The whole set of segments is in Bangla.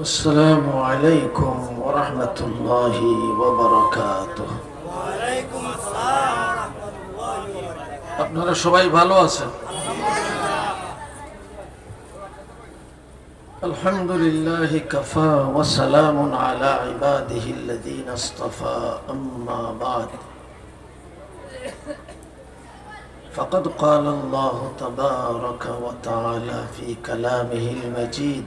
السلام عليكم ورحمة الله وبركاته আপনারা সবাই ভালো আছেন الحمد لله كفى وسلام على عباده الذين اصطفى أما بعد فقد قال الله تبارك وتعالى في كلامه المجيد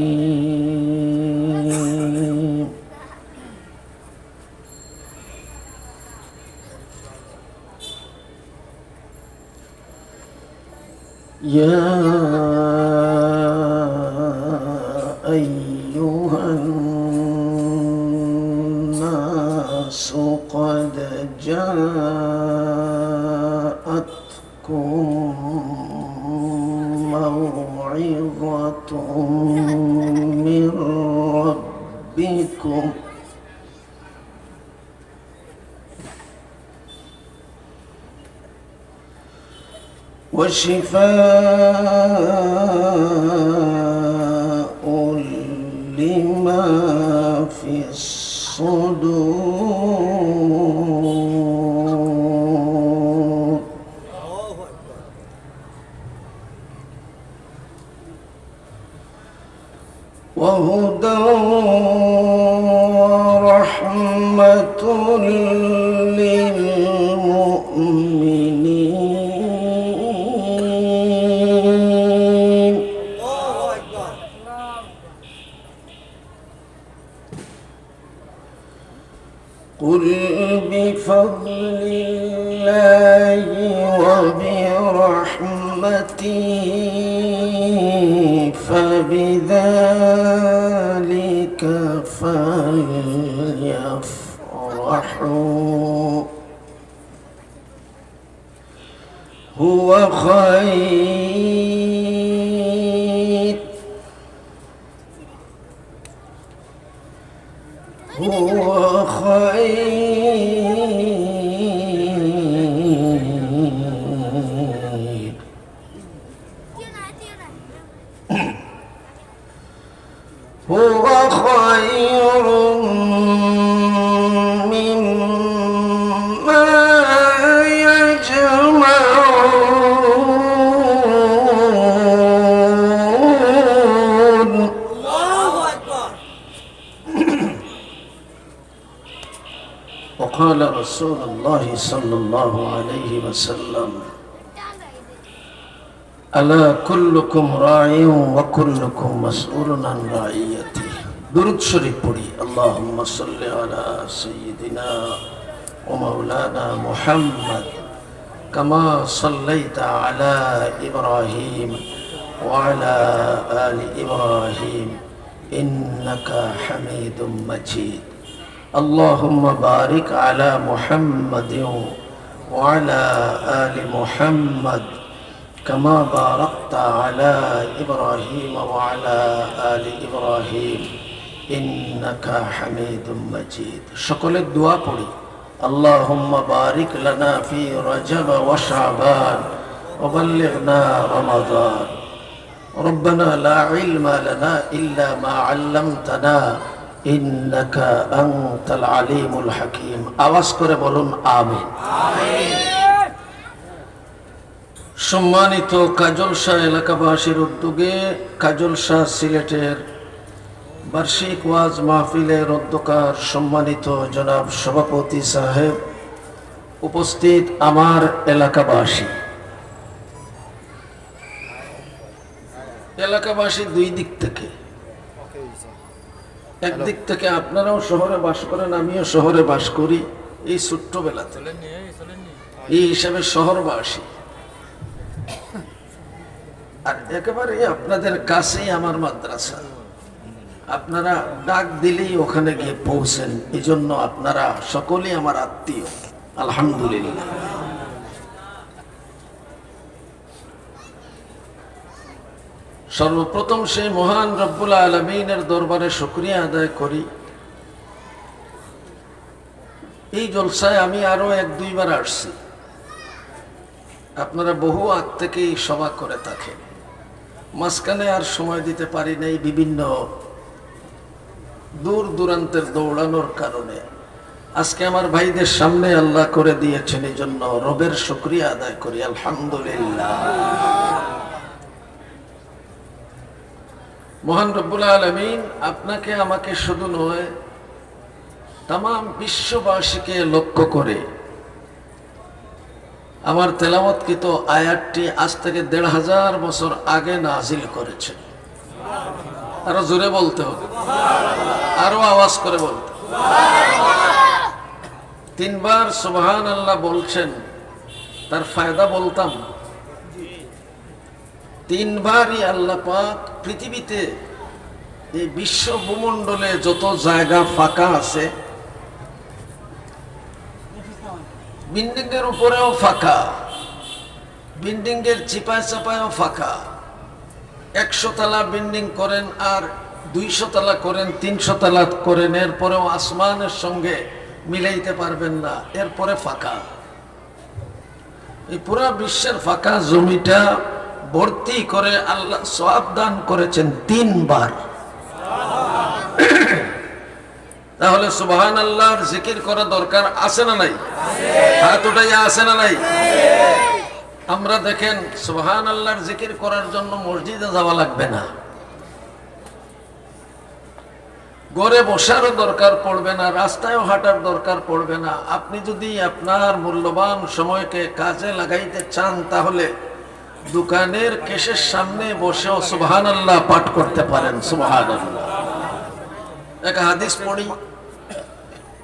Yeah. وشفاء لما في الصدور. 我还 কুল্লুকুম রায় ওয়া কুল্লুকুম মাসউলুন আন রাইয়াতি দরুদ শরীফ পড়ি আল্লাহুম্মা সাল্লি আলা সাইয়্যিদিনা ওয়া মাওলানা মুহাম্মদ কামা সাল্লাইতা আলা ইব্রাহিম ওয়া আলা আলি ইব্রাহিম ইন্নাকা হামিদুম মাজিদ اللهم بارك على محمد وعلى آل محمد كما باركت على إبراهيم وعلى آل إبراهيم إنك حميد مجيد شكل الدعاء قولي اللهم بارك لنا في رجب وشعبان وبلغنا رمضان ربنا لا علم لنا إلا ما علمتنا إنك أنت العليم الحكيم আওয়াজ করে বলুন আমিন সম্মানিত কাজল শাহ এলাকাবাসীর উদ্যোগে কাজল শাহ সিলেটের বার্ষিক ওয়াজ মাহফিলের অধ্যকার সম্মানিত জনাব সভাপতি সাহেব উপস্থিত আমার এলাকাবাসী। এলাকাবাসী দুই দিক থেকে। একদিক থেকে আপনারাও শহরে বাস করেন, আমিও শহরে বাস করি। এই ছোট্টবেলা এই হিসাবে শহরবাসী। একেবারে আপনাদের কাছেই আমার মাদ্রাসা। আপনারা ডাক দিলেই ওখানে গিয়ে পৌঁছেন এই জন্য আপনারা সকলেই আমার আত্মীয়। আলহামদুলিল্লাহ। সর্বপ্রথম সেই মহান রব্বুল আলমিনের দরবারে শুক্রিয়া আদায় করি। এই জলসায় আমি আরও এক দুইবার আসছি। আপনারা বহু আগ থেকেই সভা করে থাকেন। মাঝখানে আর সময় দিতে পারি নাই বিভিন্ন দূর দূরান্তের দৌড়ানোর কারণে। আজকে আমার ভাইদের সামনে আল্লাহ করে দিয়েছেন এই জন্য রবের শুক্রিয়া আদায় করি, আলহামদুলিল্লাহ। মহান রব্বুল আলমিন, আপনাকে, আমাকে শুধু নয়, তাম, বিশ্ববাসীকে লক্ষ্য করে আমার তেলামতকৃত আয়াতটি আজ থেকে দেড় হাজার বছর আগে নাজিল করেছেন আরও জোরে বলতে হবে। আরও আওয়াজ করে বলতে তিনবার সুবহান আল্লাহ বলছেন, তার ফায়দা বলতাম। তিনবারই আল্লাহ পাক পৃথিবীতে এই বিশ্ব ভূমণ্ডলে যত জায়গা ফাঁকা আছে বিল্ডিং এর উপরেও ফাঁকা। বিল্ডিং এর চিপায় চাপায়ও ফাঁকা। একশো তলা বিল্ডিং করেন আর দুইশো তলা করেন, তিনশো তলা করেন, এরপরেও আসমানের সঙ্গে মিলাইতে পারবেন না, এরপরে ফাঁকা। এই পুরা বিশ্বের ফাঁকা জমিটা ভর্তি করে আল্লাহ সব দান করেছেন তিনবার। তাহলে সুবহান আল্লাহর জিকির করা দরকার আছে না নাই? হাত উঠাইয়া আছে না নাই? আমরা দেখেন সুবহান আল্লাহর জিকির করার জন্য মসজিদে যাওয়া লাগবে না। গড়ে বসারও দরকার পড়বে না, রাস্তায়ও হাঁটার দরকার পড়বে না। আপনি যদি আপনার মূল্যবান সময়কে কাজে লাগাইতে চান, তাহলে দোকানের কেশের সামনে বসেও সুবহান আল্লাহ পাঠ করতে পারেন সুবহান আল্লাহ এক হাদিস পড়ি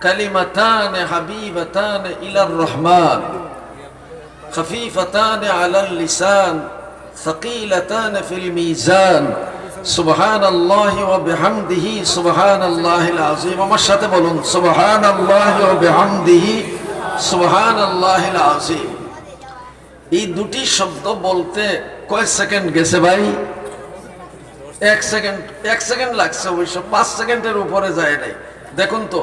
কালিমাতান হাবিবাতান ইলার রহমান خفيفتان على اللسان ثقيلتان في الميزان سبحان الله وبحمده سبحان الله العظيم আমার সাথে বলুন سبحان الله وبحمده سبحان الله العظيم এই দুটি শব্দ বলতে কয় সেকেন্ড গেছে ভাই এক সেকেন্ড এক সেকেন্ড লাগছে অবশ্য পাঁচ সেকেন্ডের উপরে যায় নাই দেখুন তো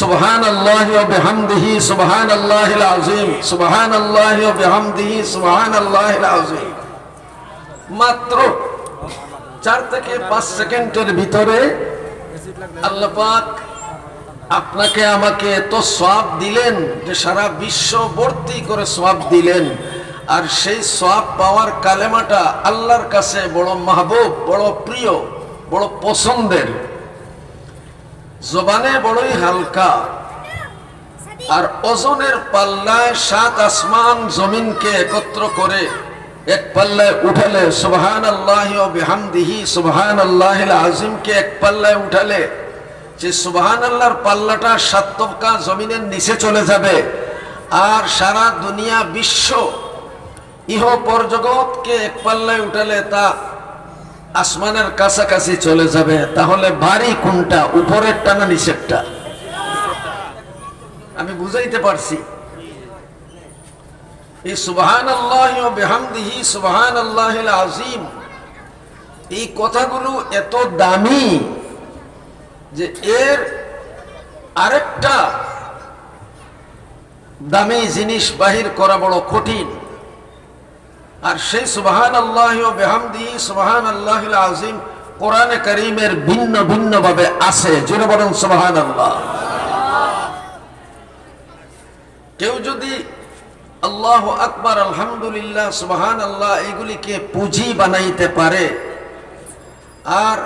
সুবহান আল্লাহ বেহামদিহি সুবহান আল্লাহ আজিম সুবহান আল্লাহ বেহামদিহি সুবহান আল্লাহ আজিম মাত্র চার থেকে পাঁচ সেকেন্ডের ভিতরে আল্লাহ পাক আপনাকে আমাকে এত সব দিলেন যে সারা বিশ্ব ভর্তি করে সব দিলেন। আর সেই সব পাওয়ার কালেমাটা আল্লাহর কাছে বড় মাহবুব, বড় প্রিয়, বড় পছন্দের। জবানে বড়ই হালকা। আর ওজনের পাল্লায় সাত আসমান জমিনকে একত্র করে এক পাল্লায় উঠালে সুবহান আল্লাহ বেহামদিহি সুবহান আল্লাহ আজিমকে এক পাল্লায় উঠালে যে সুবহান আল্লাহর পাল্লাটা সাতকা জমিনের নিচে চলে যাবে। আর সারা দুনিয়া বিশ্ব ইহ পরজগৎকে এক পাল্লায় উঠালে তা আসমানের কাছাকাছি চলে যাবে, তাহলে ভারী কোনটা? উপরের টানা নিচেরটা? আমি বুঝাইতে পারছি। এই সুবহান আল্লাহ বেহামদিহি সুবহান আল্লাহ আজিম এই কথাগুলো এত দামি যে এর আরেকটা দামি জিনিস বাহির করা বড় কঠিন। আর সেই সুবাহান আল্লাহ বেহামদি সুবাহান আল্লাহ আজিম কোরআনে করিমের ভিন্ন ভিন্ন ভাবে আছে। জোরে বরং সুবাহান আল্লাহ কেউ যদি আল্লাহ আকবার, আলহামদুলিল্লাহ সুবাহান আল্লাহ এগুলিকে পুঁজি বানাইতে পারে, আর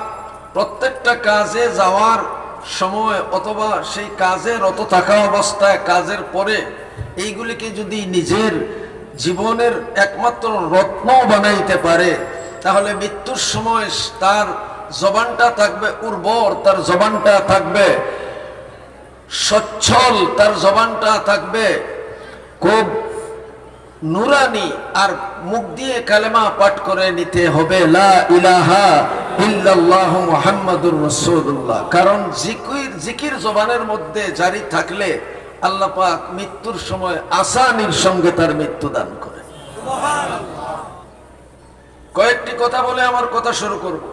প্রত্যেকটা কাজে যাওয়ার সময় অথবা সেই কাজে রত থাকা অবস্থায়, কাজের পরে, এইগুলিকে যদি নিজের জীবনের একমাত্র রত্ন বানাইতে পারে, তাহলে মৃত্যুর সময় তার জবানটা থাকবে উর্বর, তার জবানটা থাকবে সচ্ছল, তার জবানটা থাকবে খুব নুরানি, আর মুখ দিয়ে কালেমা পাঠ করে নিতে হবে, লা ইলাহা ইল্লাল্লাহু মুহাম্মাদুর রাসূলুল্লাহ। কারণ জিকির জিকির জবানের মধ্যে জারি থাকলে আল্লাহ পাক মৃত্যুর সময় আসানির সঙ্গে তার মৃত্যু দান করে কয়েকটি কথা বলে আমার কথা শুরু করব।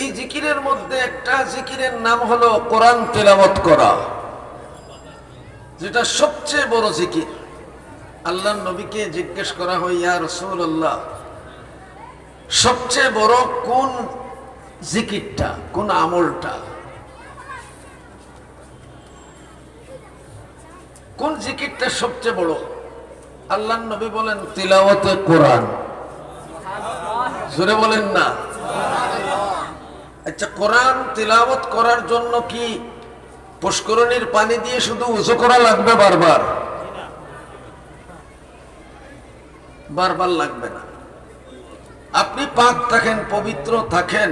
এই জিকিরের মধ্যে একটা জিকিরের নাম হলো কোরআন তেলাওয়াত করা, যেটা সবচেয়ে বড় জিকির। আল্লাহ নবীকে জিজ্ঞেস করা হয়, ইয়া রাসূলুল্লাহ, সবচেয়ে বড় কোন জিকিরটা, কোন আমলটা? কোন জিকিরটা সবচেয়ে বড়? আল্লাহ নবী বলেন, তিলাওয়াতে কোরআন। জোরে বলেন না। আচ্ছা কোরআন তিলাওয়াত করার জন্য কি পুষ্করণীর পানি দিয়ে শুধু উঁচু করা লাগবে বারবার? বারবার লাগবে না। আপনি পাক থাকেন, পবিত্র থাকেন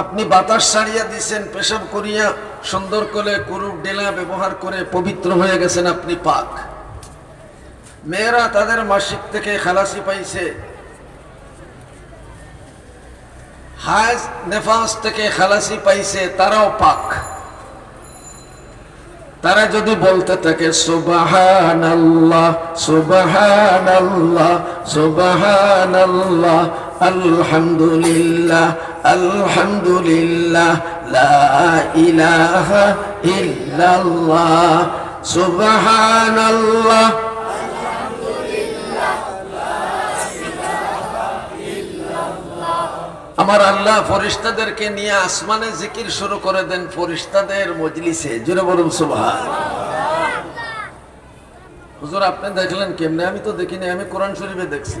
আপনি বাতাস ছাড়িয়া দিছেন, পেশাব করিয়া সুন্দর করে কুরুপ ডেলা ব্যবহার করে পবিত্র হয়ে গেছেন আপনি পাক। মেয়েরা তাদের মাসিক থেকে খালাসি পাইছে। হাজ নেফাস থেকে খালাসি পাইছে, তারাও পাক। তারা যদি বলতে থাকে সুবাহান আল্লাহ সুবাহান সুবাহান আল্লাহ আমার আল্লাহ ফরিস্তাদেরকে নিয়ে আসমানে জিকির শুরু করে দেন ফরিস্তাদের মজলিসে। জুড়ে বলুন, সুবহান। হুজুর, আপনি দেখলেন কেমনে? আমি তো দেখিনি, আমি কোরআন শরীফে দেখছি।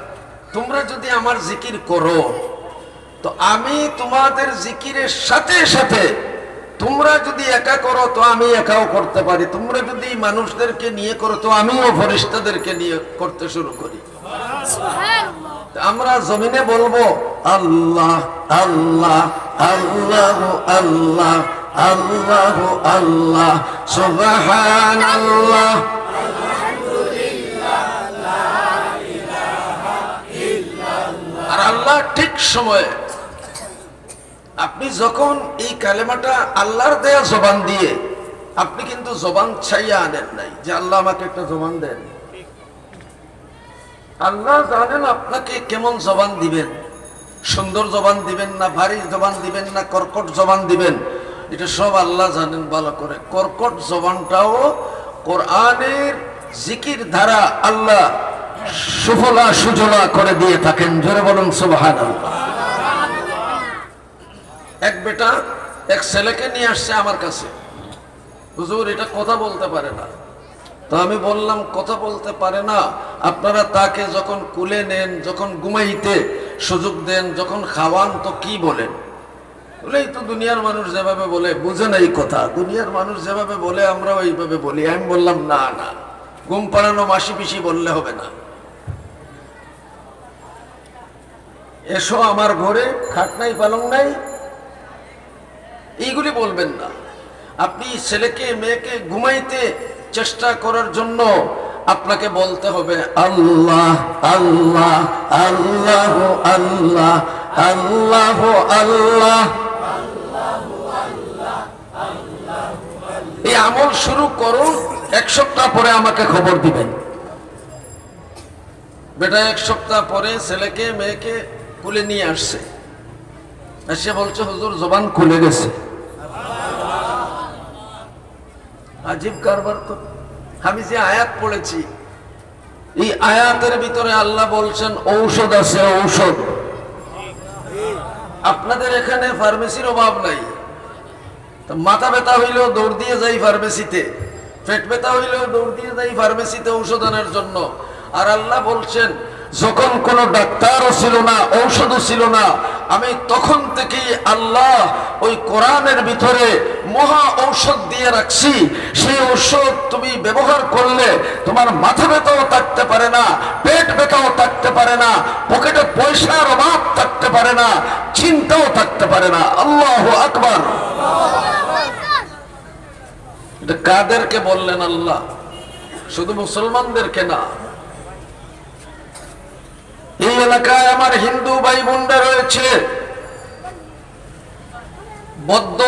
তোমরা যদি আমার জিকির করো তো আমি তোমাদের জিকিরের সাথে সাথে তোমরা যদি একা করো তো আমি একাও করতে পারি। তোমরা যদি মানুষদেরকে নিয়ে করো তো আমিও ফরিস্তাদেরকে নিয়ে করতে শুরু করি। আমরা জমিনে বলব আল্লাহ আল্লাহ আল্লাহ আল্লাহ আল্লাহ আল্লাহ সুবহান আল্লাহ ঠিক সময়ে আপনি যখন এই কালেমাটা আল্লাহর দেয়া জবান দিয়ে, আপনি কিন্তু জবান ছাইয়া আনেন নাই যে আল্লাহ আমাকে একটা জবান দেন। আল্লাহ জানেন আপনাকে কেমন জবান দিবেন। সুন্দর জবান দিবেন না, ভারী জবান দিবেন না, কর্কট জবান দিবেন। এটা সব আল্লাহ জানেন, ভালো করে। কর্কট জবানটাও কোরআনের জিকির ধারা আল্লাহ সুফলা সুজলা করে দিয়ে থাকেন। জোরে বলুন এক বেটা, এক ছেলেকে নিয়ে আসছে আমার কাছে। হুজুর, এটা কথা বলতে পারে না। তো আমি বললাম, কথা বলতে পারে না। আপনারা তাকে যখন কুলে নেন, যখন ঘুমাইতে সুযোগ দেন, যখন খাওয়ান, তো কি বলেন? বলেই তো দুনিয়ার মানুষ যেভাবে বলে, বুঝে না এই কথা। দুনিয়ার মানুষ যেভাবে বলে আমরা ওইভাবে বলি। আমি বললাম, না না। ঘুম পাড়ানো মাসি পিসি বললে হবে না। এসো আমার ঘরে, খাট নাই, পালং নাই। এইগুলি বলবেন না। আপনি ছেলেকে, মেয়েকে ঘুমাইতে চেষ্টা করার জন্য আপনাকে বলতে হবে, আল্লাহ আল্লাহ আল্লাহ আল্লাহ আল্লাহ আল্লাহ। এই আমল শুরু করুন এক সপ্তাহ পরে আমাকে খবর দিবেন। বেটা, এক সপ্তাহ পরে ছেলেকে, মেয়েকে কুলে নিয়ে আসছে। এসে বলছে, হুজুর, জবান খুলে গেছে। আজীব কারবার তো। আমি যে আয়াত পড়েছি, এই আয়াতের ভিতরে আল্লাহ বলছেন, ঔষধ আছে, ঔষধ। আপনাদের এখানে ফার্মেসির অভাব নাই। মাথা ব্যথা হইলেও দৌড় দিয়ে যাই ফার্মেসিতে, পেট ব্যথা হইলেও দৌড় দিয়ে যাই ফার্মেসিতে ঔষধ আনার জন্য। আর আল্লাহ বলছেন যখন কোনো ডাক্তারও ছিল না, ঔষধও ছিল না, আমি তখন থেকেই আল্লাহ ওই কোরআনের ভিতরে মহা ঔষধ দিয়ে রাখছি। সেই ঔষধ তুমি ব্যবহার করলে তোমার মাথা ব্যথাও থাকতে পারে না, পেট ব্যথাও থাকতে পারে না, পকেটে পয়সার অভাব থাকতে পারে না, চিন্তাও থাকতে পারে না। আল্লাহ আকবার। এটা কাদেরকে বললেন আল্লাহ? শুধু মুসলমানদেরকে না এই এলাকায় আমার হিন্দু ভাই বোনরা রয়েছে। বৌদ্ধ,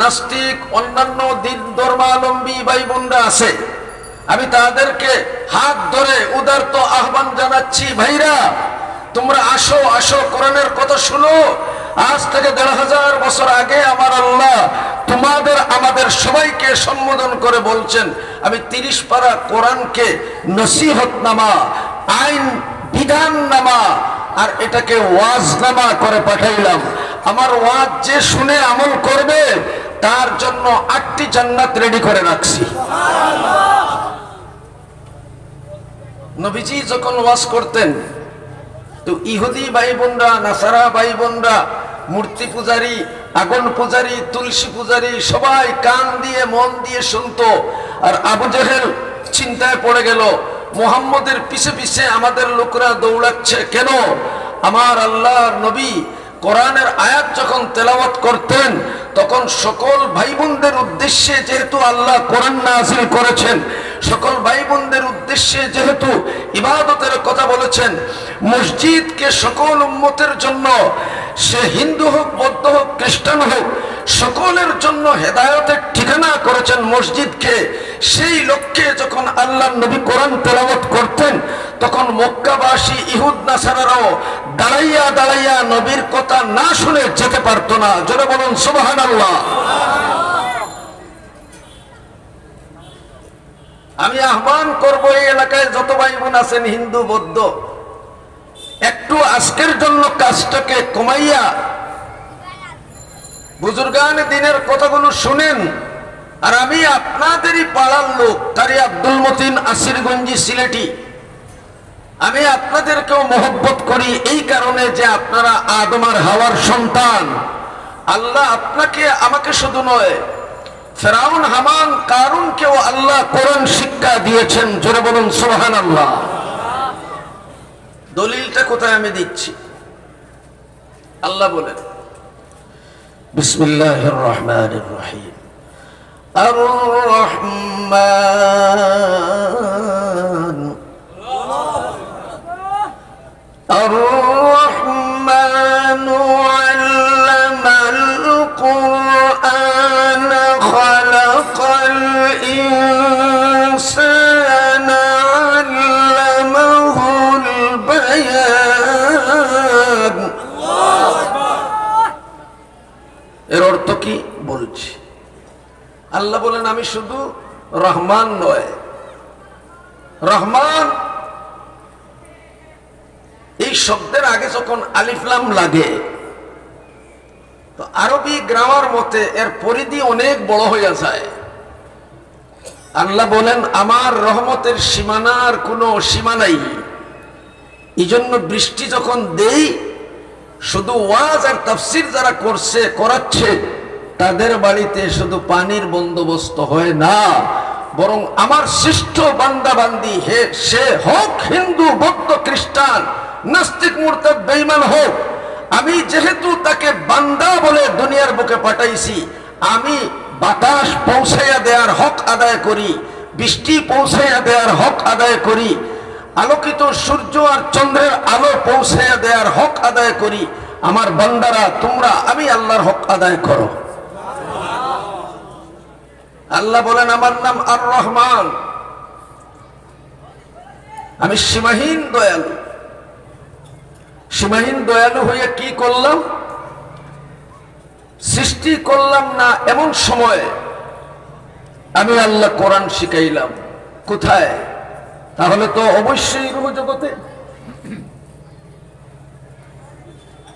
নাস্তিক, অন্যান্য দিন ধর্মাবলম্বী ভাই বোনরা আছে। আমি তাদেরকে হাত ধরে উদারত আহ্বান জানাচ্ছি, ভাইরা, তোমরা আসো আসো, কোরআনের কথা শুনো। আজ থেকে দেড় হাজার বছর আগে আমার আল্লাহ তোমাদের, আমাদের সবাইকে সম্বোধন করে বলছেন, আমি তিরিশ পারা কোরআনকে নসিহত নামা আইন বিধান নামা আর এটাকে ওয়াজ নামা করে পাঠাইলাম। আমার ওয়াজ যে শুনে আমল করবে, তার জন্য আটটি জান্নাত রেডি করে রাখছি। নবীজি যখন ওয়াজ করতেন, তো ইহুদি ভাই বোনরা নাসারা ভাই বোনরা মূর্তি পূজারি, আগুন পূজারি, তুলসী পূজারি, সবাই কান দিয়ে, মন দিয়ে শুনতো। আর আবু জেহেল চিন্তায় পড়ে গেল, মোহাম্মদের পিছে পিছে আমাদের লোকরা দৌড়াচ্ছে কেন? আমার আল্লাহ নবী কোরআনের আয়াত যখন তেলাওয়াত করতেন তখন সকল ভাই বোনদের উদ্দেশ্যে যেহেতু আল্লাহ কোরআন নাজিল করেছেন, সকল ভাই বোনদের উদ্দেশ্যে যেহেতু ইবাদতের কথা বলেছেন, মসজিদকে সকল উন্মতের জন্য, সে হিন্দু হোক, বৌদ্ধ হোক, খ্রিস্টান হোক সকলের জন্য হেদায়তের ঠিকানা করেছেন মসজিদকে। সেই লক্ষ্যে যখন আল্লাহ নবী কোরআন তেলাওয়াত করতেন, তখন মক্কাবাসী, ইহুদ, নাসারারাও দাঁড়াইয়া দাঁড়াইয়া নবীর কথা না শুনে যেতে পারতো না। জোরে বলুন সুবাহান আল্লাহ আমি আহ্বান করব, এই এলাকায় যত ভাই বোন আছেন, হিন্দু, বৌদ্ধ, একটু আজকের জন্য কাজটাকে কমাইয়া বুজুর্গান দিনের কথাগুলো শুনেন। আর আমি আপনাদেরই পাড়ার লোক, তারি আব্দুল মতিন আসিরগঞ্জি সিলেটি। আমি আপনাদেরকেও মহব্বত করি এই কারণে যে আপনারা আদমার হাওয়ার সন্তান। আল্লাহ আপনাকে, আমাকে শুধু নয়, ফেরাউন, হামান, কারুনকেও আল্লাহ কোরআন শিক্ষা দিয়েছেন। জোরে বলুন সোহান আল্লাহ দলিলটা কোথায় আমি দিচ্ছি? আল্লাহ বলেন। بسم الله الرحمن الرحيم. الرحمن. الرحمن علم القرآن. অর্থ কি বলছি। আল্লাহ বলেন, আমি শুধু রহমান নয়। রহমান, এই শব্দের আগে যখন আলিফলাম লাগে, তো আরবি গ্রামার মতে এর পরিধি অনেক বড় হয়ে যায়। আল্লাহ বলেন, আমার রহমতের সীমানার কোনো সীমা নাই। এই জন্য বৃষ্টি যখন দেই, শুধু ওয়াজ আর তাফসির যারা করছে, করাচ্ছে তাদের বাড়িতে শুধু পানির বন্দোবস্ত হয় না, বরং আমার শ্রেষ্ঠ বান্দাবান্দি হে, সে হোক হিন্দু, বৌদ্ধ, খ্রিস্টান, নাস্তিক মূর্তাদ বেইমান হোক, আমি যেহেতু তাকে বান্দা বলে দুনিয়ার বুকে পাঠাইছি, আমি বাতাস পৌঁছাইয়া দেওয়ার হক আদায় করি, বৃষ্টি পৌঁছাইয়া দেওয়ার হক আদায় করি, আলোকিত সূর্য আর চন্দ্রের আলো পৌঁছাইয়া দেওয়ার হক আদায় করি, আমার বান্দারা, তোমরা, আমি আল্লাহর হক আদায় করো। আল্লাহ বলেন, আমার নাম আর রহমান আমি সীমাহীন দয়ালু। সীমাহীন দয়ালু হয়ে কি করলাম? সৃষ্টি করলাম না এমন সময় আমি আল্লাহ কোরআন শিখাইলাম। কোথায়? তাহলে তো অবশ্যই রুহ জগতে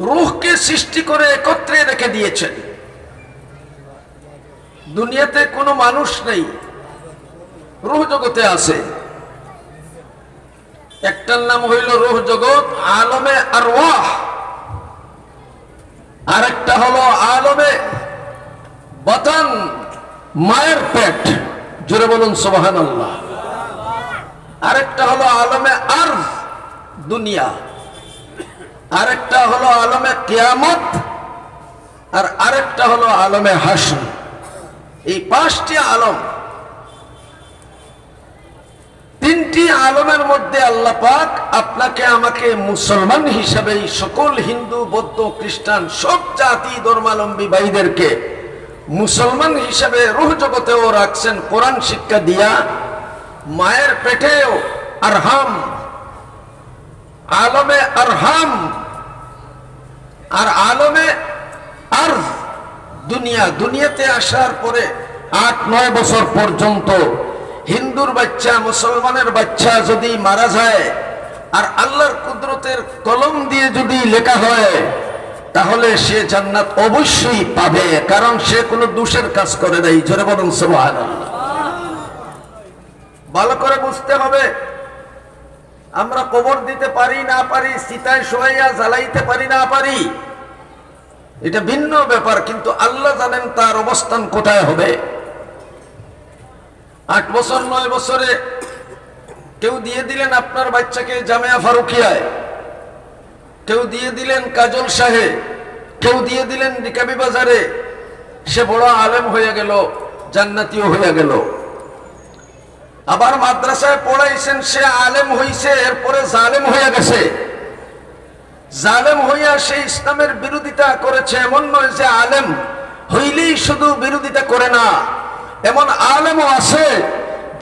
রুহকে সৃষ্টি করে একত্রে রেখে দিয়েছেন। দুনিয়াতে কোনো মানুষ নেই। রুহ জগতে আছে। একটার নাম হইল রুহ জগৎ, আলমে আর আরেকটা হলো আলমে বতন, মায়ের পেট। জোরে বলুন সোবাহান আল্লাহ আরেকটা হলো আলমে আর দুনিয়া। আরেকটা হলো আলমে কেয়ামত, আর আরেকটা হলো আলমে হাসন এই পাঁচটি আলম, তিনটি আলমের মধ্যে আল্লাহ পাক আপনাকে আমাকে মুসলমান হিসাবে সকল হিন্দু, বৌদ্ধ, খ্রিস্টান, সব জাতি ধর্মালম্বী ভাইদেরকে মুসলমান হিসাবে রুহ জগতেও রাখছেন কোরআন শিক্ষা দিয়া। মায়ের পেটেও আরহাম, আলমে আরহাম, আর আলমে আর দুনিয়া, দুনিয়াতে আসার পরে আট, নয় বছর পর্যন্ত হিন্দুর বাচ্চা, মুসলমানের বাচ্চা যদি মারা যায়, আর আল্লাহর কুদরতের কলম দিয়ে যদি লেখা হয়, তাহলে সে জান্নাত অবশ্যই পাবে, কারণ সে কোনো দোষের কাজ করে নাই। জোরে বলুন, সুবহানাল্লাহ। ভালো করে বুঝতে হবে, আমরা কবর দিতে পারি, না পারি, সীতায় শোয়াইয়া জ্বালাইতে পারি, না পারি এটা ভিন্ন ব্যাপার, কিন্তু আল্লাহ জানেন তার অবস্থান কোথায় হবে। আট বছর, নয় বছরে কেউ দিয়ে দিলেন আপনার বাচ্চাকে জামিয়া ফারুকিয়ায়, কেউ দিয়ে দিলেন কাজল শাহে, কেউ দিয়ে দিলেন নিকাবি বাজারে। সে বড় আলেম হয়ে গেল, জান্নাতিও হয়ে গেল। আবার মাদ্রাসায় পড়াইছেন, সে আলেম হইছে, এরপরে জালেম হয়ে গেছে। জালেম হইয়া সে ইসলামের বিরোধিতা করেছে, এমন নয় যে আলেম হইলেই শুধু বিরোধিতা করে না। এমন আলেমও আছে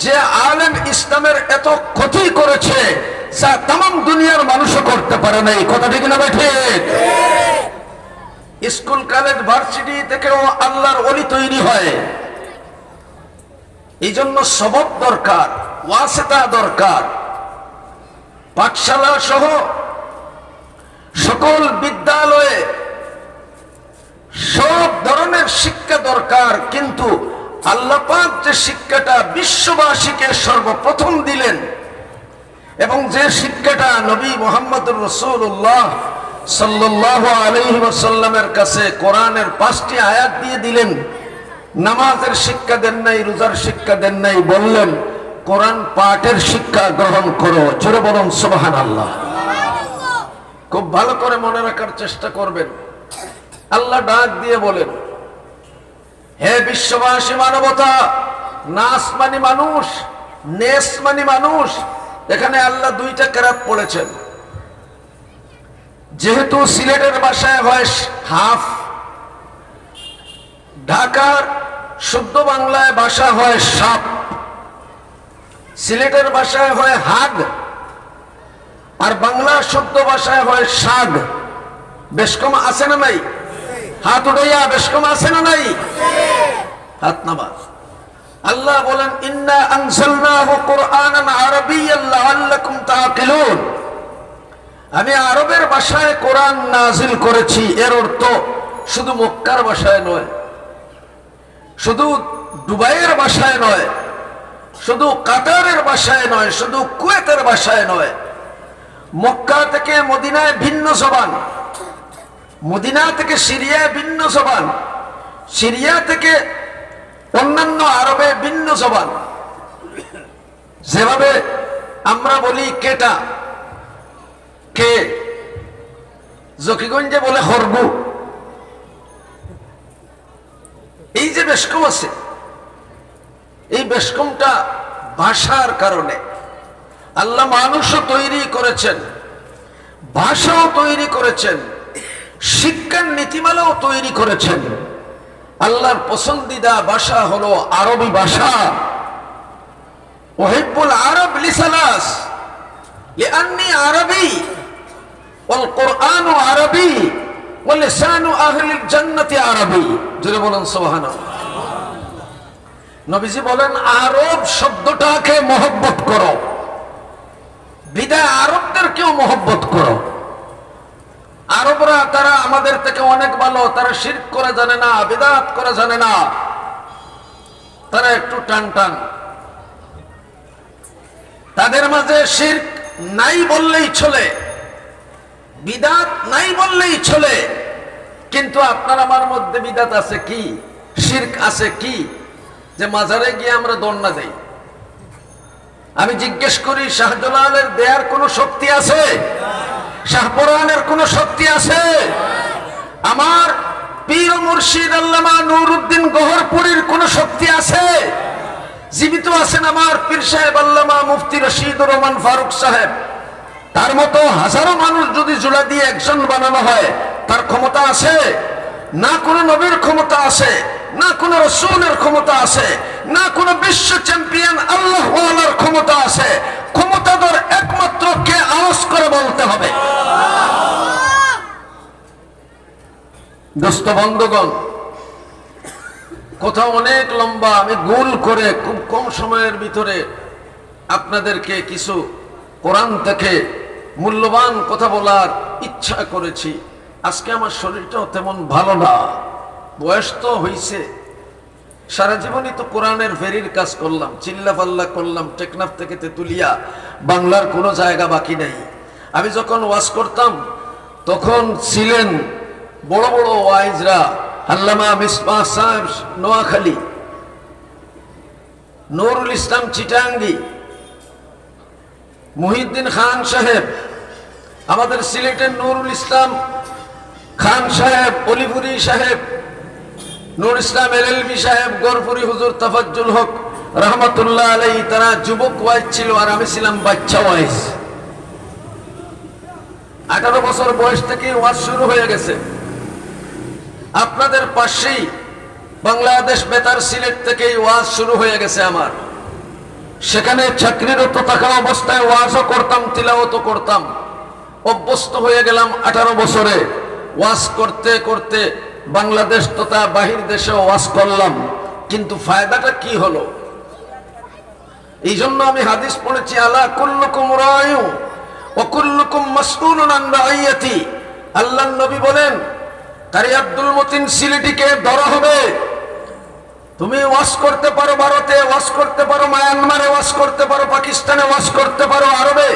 যে আলেম ইসলামের এত ক্ষতি করেছে যা তাম দুনিয়ার মানুষও করতে পারে নাই। কথা ঠিক না ঠিক? স্কুল, কলেজ, ভার্সিটি থেকেও আল্লাহর অলি তৈরি হয়। এই জন্য সবক দরকার, ওয়াসেতা দরকার। পাঠশালা সহ সকল বিদ্যালয়ে সব ধরনের শিক্ষা দরকার, কিন্তু আল্লাপাক যে শিক্ষাটা বিশ্ববাসীকে সর্বপ্রথম দিলেন এবং যে শিক্ষাটা নবী মোহাম্মদুর রসুল্লাহ সাল্লাহ আলহিমের কাছে কোরআনের পাঁচটি আয়াত দিয়ে দিলেন, নামাজের শিক্ষা দেন নাই, রোজার শিক্ষা দেন নাই, বললেন, কোরআন পাঠের শিক্ষা গ্রহণ করো। জোরে বলুন সুবাহান আল্লাহ খুব ভালো করে মনে রাখার চেষ্টা করবেন। আল্লাহ ডাক দিয়ে বলেন, হে বিশ্ববাসী মানবতা নাস মানি মানুষ নেস মানি মানুষ। এখানে আল্লাহ দুইটা কেরাত পড়েছেন। যেহেতু সিলেটের বাসায় হয় হাফ, ঢাকার শুদ্ধ বাংলায় ভাষা হয় সাপ। সিলেটের ভাষায় হয় হাগ। আর বাংলা শব্দ ভাষায় হয় শাগ। বেশ কম আছে না নাই? হাত উঠাইয়া বেশ কম আছে না নাই? হাত নামাজ। আল্লাহ বলেন, ইন্না আনসালনাহু কুরআনান আরাবিয়্যান লাআল্লাকুম তাআকিলুন। আমি আরবের ভাষায় কোরআন নাজিল করেছি, এর অর্থ শুধু মক্কার ভাষায় নয়, শুধু দুবাইয়ের ভাষায় নয়, শুধু কাতারের ভাষায় নয়, শুধু কুয়েতের ভাষায় নয় মক্কা থেকে মদিনায় ভিন্ন জবান। মদিনা থেকে সিরিয়ায় ভিন্ন জবান। সিরিয়া থেকে অন্যান্য আরবে ভিন্ন জবান। যেভাবে আমরা বলি কেটা, কে? জকিগঞ্জে বলে হরবু এই যে বেশকম আছে, এই বেশকমটা ভাষার কারণে আল্লাহ মানুষও তৈরি করেছেন, ভাষাও তৈরি করেছেন, শিক্ষার নীতিমালাও তৈরি করেছেন। আল্লাহর পছন্দিদা ভাষা হলো আরবি ভাষা। ওহিবুল আরব লিসালাস আরবি, ওয়াল কোরআন আরবি ওয়া লিসানু আহলিল জান্নাতি আরবি। জোরে বলেন, সুবহানাল্লাহ। নবীজি বলেন, আরব শব্দটাকে মহব্বত করো। বিদায় আরবদেরকেও মহব্বত করো। আরবরা তারা আমাদের থেকে অনেক ভালো, তারা শির্ক করে জানে না, বিদাত করে জানে না। তারা একটু টান টান। তাদের মাঝে শির্ক নাই বললেই চলে, বিদাত নাই বললেই চলে। কিন্তু আপনার আমার মধ্যে বিদাত আছে কি, শির্ক আছে কি, যে মাজারে গিয়ে আমরা দণ্ডা দেই। আমি জিজ্ঞেস করি, শাহজালালের দেয়ার কোনো শক্তি আছে? শাহপরানের কোনো শক্তি আছে? আমার পীর মুর্শিদ আল্লামা নুরুদ্দিন গহরপুরীর কোনো শক্তি আছে? জীবিত আছেন আমার পীর সাহেব আল্লামা মুফতি রশিদুর রহমান ফারুক সাহেব। তার মতো হাজারো মানুষ যদি জোড়া দিয়ে একজন বানানো হয়, তার ক্ষমতা আছে? না কোনো নবীর ক্ষমতা আছে, না কোনো রসুলের ক্ষমতা আছে, না কোনো বিশ্ব আছে, ক্ষমতাধর একমাত্র কে আওয়াজ করে বলতে হবে? দোস্ত বন্ধগণ কথা অনেক লম্বা, আমি গোল করে খুব কম সময়ের ভিতরে আপনাদেরকে কিছু কোরআন থেকে মূল্যবান কথা বলার ইচ্ছা করেছি। আজকে আমার শরীরটাও তেমন ভালো না। বয়স তো হইছে। সারা জীবনই তো কোরআনের ফেরির কাজ করলাম, চিল্লা পাল্লা করলাম, টেকনাফ থেকে তেতুলিয়া, বাংলার কোনো জায়গা বাকি নাই। আমি যখন ওয়াজ করতাম, তখন ছিলেন বড় বড় ওয়াইজরা, আল্লামা মিসবা সাহেব নোয়াখালী, নুরুল ইসলাম চিটাঙ্গি মুহিউদ্দিন খান সাহেব, আমাদের সিলেটের নুরুল ইসলাম খান সাহেব, অলিপুরি সাহেব নুর ইসলাম এলএলবি সাহেব, গরপুরি হুজুর তাফাজ্জুল হক, রহমতুল্লাহ আলাই তারা যুবক ওয়াইজ ছিল আর আমি ছিলাম বাচ্চা ওয়াইজ। আঠারো বছর বয়স থেকে ওয়াজ শুরু হয়ে গেছে। আপনাদের পাশেই বাংলাদেশ বেতার সিলেট থেকেই ওয়াজ শুরু হয়ে গেছে আমার। সেখানে চাকরিরত থাকা অবস্থায় ওয়াজও করতাম, তিলাওয়াতও করতাম। অভ্যস্ত হয়ে গেলাম আঠারো বছরে। ওয়াজ করতে করতে বাংলাদেশ তথা বাহির দেশে ওয়াজ করলাম, কিন্তু ফায়দাটা কি হলো? এই জন্য আমি হাদিস পড়েছি, আলা কুল্লুকুম রায়ু ও কুল্লুকুম মাসউলুন আন রাইয়াতি। আল্লাহর নবী বলেন কারি আব্দুল মতিন সিলেটিকে ধরা হবে। তুমি ওয়াশ করতে পারো ভারতে ওয়াশ করতে পারো মায়ানমারে ওয়াশ করতে পারো পাকিস্তানে ওয়াশ করতে পারো আরবে।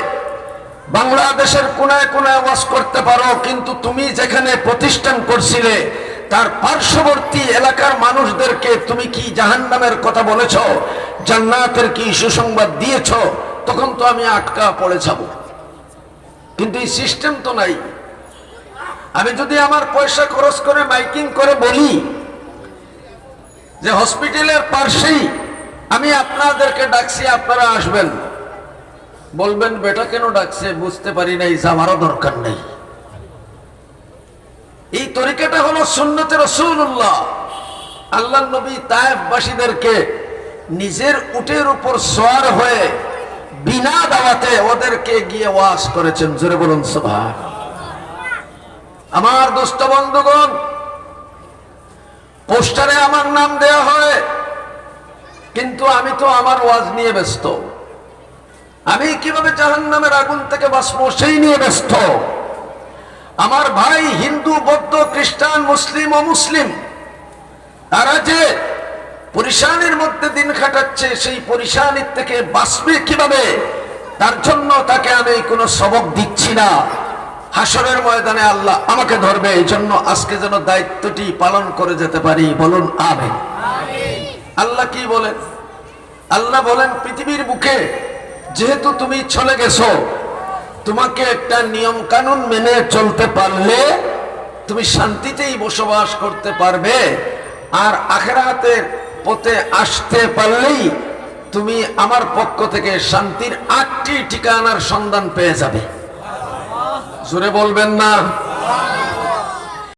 বাংলাদেশের কোনায় কোনায় ওয়াশ করতে পারো, কিন্তু তুমি যেখানে প্রতিষ্ঠান করছিলে তার পার্শ্ববর্তী এলাকার মানুষদেরকে তুমি কি জাহান্নামের কথা বলেছ? জান্নাতের কি সুসংবাদ দিয়েছ? তখন তো আমি আটকা পড়ে যাব। কিন্তু এই সিস্টেম তো নাই। আমি যদি আমার পয়সা খরচ করে মাইকিং করে বলি যে হসপিটালের পাশেই আমি আপনাদেরকে ডাকছি, আপনারা আসবেন। বলবেন, বেটা কেন ডাকছে? বুঝতে পারি নাই, যাওয়ারও দরকার নেই। এই তরিকাটা হলো সুন্নতের রসুল্লাহ আল্লাহ নবী তায়েববাসীদেরকে নিজের উটের উপর সোয়ার হয়ে বিনা দাওয়াতে ওদেরকে গিয়ে ওয়াজ করেছেন। জোরে বলুন সভা আমার দোস্ত বন্ধুগণ, পোস্টারে আমার নাম দেয়া হয়, কিন্তু আমি তো আমার ওয়াজ নিয়ে ব্যস্ত। আমি কীভাবে জাহান নামের আগুন থেকে বাঁচবো সেই নিয়ে ব্যস্ত। আমার ভাই হিন্দু বৌদ্ধ খ্রিস্টান মুসলিম ও মুসলিম তারা যে পরিশানির মধ্যে দিন খাটাচ্ছে সেই পরিশানির থেকে বাঁচবে কীভাবে? তার জন্য তাকে আমি কোনো সবক দিচ্ছি না। হাসরের ময়দানে আল্লাহ আমাকে ধরবে এই জন্য আজকে যেন দায়িত্বটি পালন করে যেতে পারি। বলুন আবে আল্লাহ কি বলেন? আল্লাহ বলেন পৃথিবীর বুকে যেহেতু তুমি চলে গেছো তোমাকে একটা নিয়ম কানুন মেনে চলতে পারলে তুমি শান্তিতেই বসবাস করতে পারবে, আর আখেরাতের পথে আসতে পারলেই তুমি আমার পক্ষ থেকে শান্তির আটটি ঠিকানার সন্ধান পেয়ে যাবে। জোরে বলবেন না?